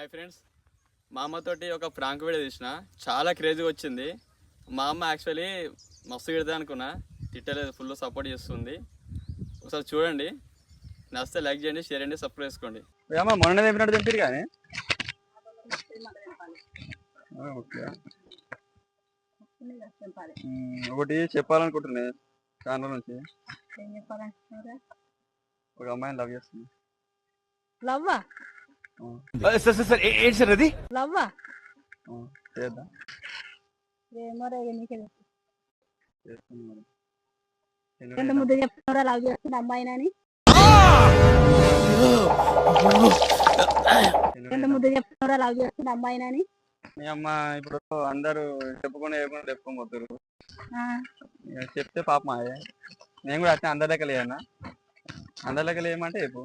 Hi friends. మా అమ్మతోటి ఒక prank video తీసిన. చాలా క్రేజీగా వచ్చింది. మా అమ్మ యాక్చువల్లీ మస్తు తిడతా అనుకున్నా. తిట్టలేదు ఫుల్ సపోర్ట్ చేస్తుంది. ఒకసారి చూడండి. నచ్చితే లైక్ చేయండి షేర్ చేయండి సబ్స్క్రైబ్ చేసుకోండి. ఏమో మొన్న తెంపినట్టు తెంపిరు కానీ? ఒకటి చెప్పాలనుకుంటున్నా చాలా నుంచి. ఒక అమ్మాయిని లవ్ చేస్తుంది లవ్వా? సార్ సార్ సార్ ఏంటి సార్ అది? లవ్వా. ఆ, చేద్దాం ఏమో రే నీకే తెలుసు. చేస్తుంది మరి. ఎంత ఎన్ని ముద్ద చెప్తున్నారా లవ్ చేస్తున్న అమ్మాయినని ఎంత ఎన్ని ముద్ద చెప్తున్నారా లవ్ చేస్తున్న అమ్మాయినని మీ అమ్మ ఇప్పుడు అందరూ ఆ, ఇక చెప్తే పాపం నేను కూడా అట్లా అందరి లెక్క లేదన్నా అందరి లెక్క లేమంటే చెప్పు.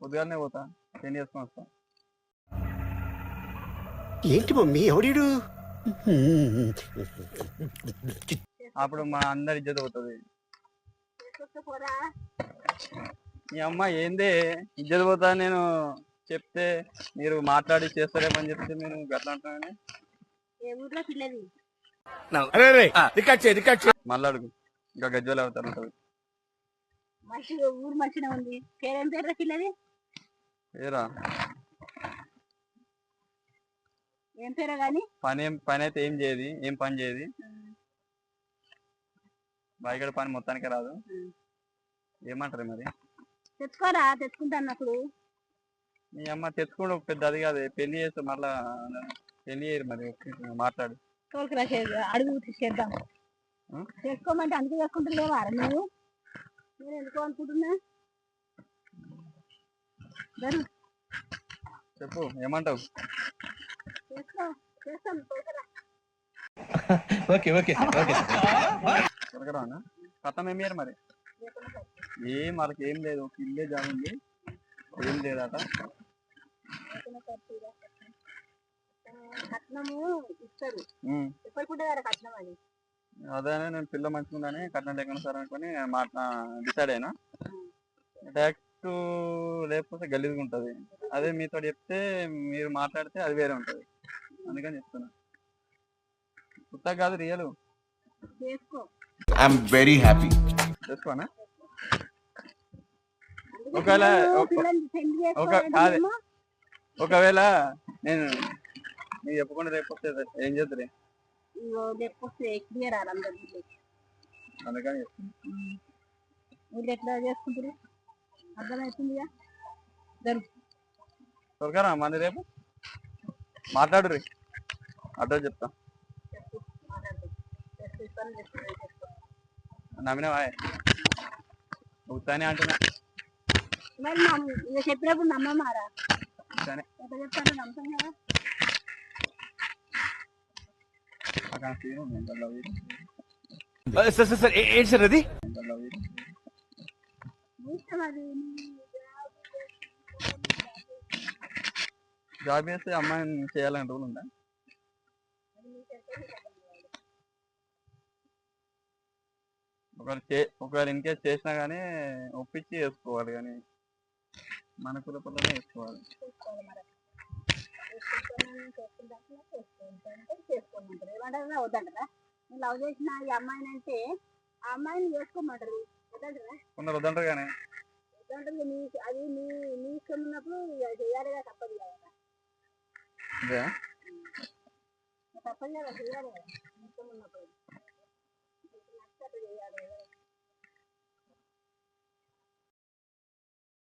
పొద్దుగానే పోతా పెళ్ళి చేసుకొని వస్తా? ఏంటి మమ్మీ ఎవడీడు అప్పుడు మా అందరి ఇజ్జత పోతుంది. పోరా. మీ అమ్మ ఏందే? ఇజ్జత పోతా నేను చెప్తే మీరు మాట్లాడి చేస్తారేమని చెప్తే నేను గట్లా అంటున్నాను మళ్ళీ అడుగు. ఇంకా గజ్జలు అవుతారు ఊరు మంచిగా ఉంది. పేరేం పేరు పిల్లది? ఏరా ఏం పేరో గాని? పని ఏం పని అయితే ఏం చేయదు ఏం పని చేయదు. బయట పని మొత్తానికి రాదు. ఏమంటారు మరి? తెచ్చుకోరా తెచ్చుకుంటా అన్నప్పుడు మీ అమ్మ తెచ్చుకోవడం పెద్ద అది కాదు పెళ్ళి చేస్తే మళ్ళా పెళ్ళి చేయరు మరి మాట్లాడు. తోలుకురా అడుగు చేద్దాం ఆ? చేసుకోమంటే అందుకు చేసుకుంటలేవా నువ్వు? నేను ఎందుకో అనుకుంటున్నా? చెప్పు ఏమంటావు? Okay okay okay. త్వరగా అన్న కథం ఏమి చేయరు మరి? ఏం వాళ్ళకి ఏం లేదు ఒక ఇల్లే జాబ్ ఉంది. ఏం లేదట. కట్నము ఇస్తారు ఉమ్. ఎప్పటికుంటే కదా కట్నం అది? అదే నేను పిల్ల మంచిగుందని కట్నం లేకుండా సార్ అనుకుని మాట్లా డిసైడ్ అయినా. డైరెక్ట్ లేకపోతే గలీజ్గా ఉంటుంది. అదే మీతో చెప్తే మీరు మాట్లాడితే అది వేరే ఉంటుంది. అందుకని చెప్తున్నా. కొత్తగా కాదు రియల్. చేసుకో ఐఎమ్ వెరీ హ్యాపీ చేసుకోనా ఒకవేళ ఒక- కాదు. ఒకవేళ నేను నీకు చెప్పకుండా రేపు వస్తే ఏం చేద్దరు? ఇగో లేకపోతే క్లియర్ అందుకని చెప్తున్నా. వీళ్ళు ఎట్లా చేసుకుంటారు అర్థమవుతుందిగా జరుగు. దొరకరా మళ్ళీ రేపు? మాట్లాడు రే అడ్రస్ చెప్తా. నమ్మినవా ఉత్తానే అంటున్నా. మరి చెప్పినప్పుడు నమ్మమారా? సరే. చెప్తాను నమ్మకం కదా. సార్ సార్ సార్ ఏంటి సార్ అది? జాబ్ చేస్తే అమ్మాయిని చేయాలని రూల్ ఉందా? ఒకవేళ చే ఒకవేళ ఇన్ కేసు చేసినా కానీ ఒప్పించి చేసుకోవాలి కానీ మన కుల పిల్లలే చేసుకోవాలి చేసుకోవాలి మరి చేసుకుంటాను చేసుకుంటాను చేసుకుంటానంటే చేసుకోమంటారు ఏమంటారా వద్దంటారా నేను లవ్ చేసిన ఈ అమ్మాయిని అంటే ఆ అమ్మాయిని చేసుకోమంటారు వద్దంటారా కానీ వద్దంటారు అది ఇష్టం ఉన్నప్పుడు ఇక చేయాలిగా తప్పదు కదా. తప్పని కదా చేయాలి. కదా ఉన్నప్పుడు. చేయాలి